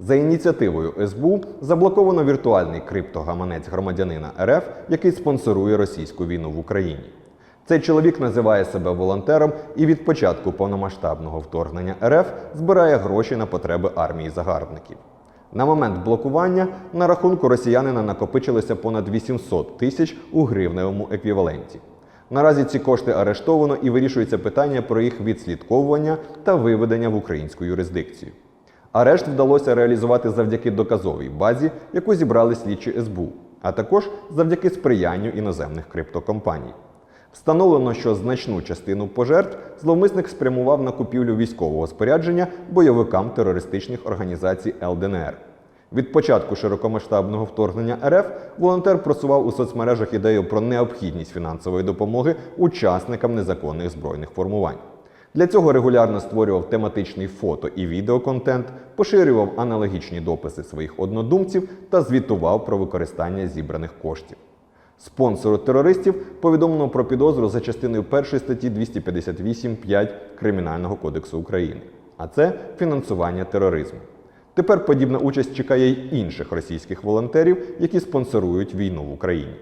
За ініціативою СБУ заблоковано віртуальний криптогаманець громадянина РФ, який спонсорує російську війну в Україні. Цей чоловік називає себе волонтером і від початку повномасштабного вторгнення РФ збирає гроші на потреби армії загарбників. На момент блокування на рахунку росіянина накопичилося понад 800 тисяч у гривневому еквіваленті. Наразі ці кошти арештовано і вирішується питання про їх відслідковування та виведення в українську юрисдикцію. Арешт вдалося реалізувати завдяки доказовій базі, яку зібрали слідчі СБУ, а також завдяки сприянню іноземних криптокомпаній. Встановлено, що значну частину пожертв зловмисник спрямував на купівлю військового спорядження бойовикам терористичних організацій ЛДНР. Від початку широкомасштабного вторгнення РФ волонтер просував у соцмережах ідею про необхідність фінансової допомоги учасникам незаконних збройних формувань. Для цього регулярно створював тематичний фото і відеоконтент, поширював аналогічні дописи своїх однодумців та звітував про використання зібраних коштів. Спонсору терористів повідомлено про підозру за частиною 1 статті 258.5 Кримінального кодексу України, а це фінансування тероризму. Тепер подібна участь чекає й інших російських волонтерів, які спонсорують війну в Україні.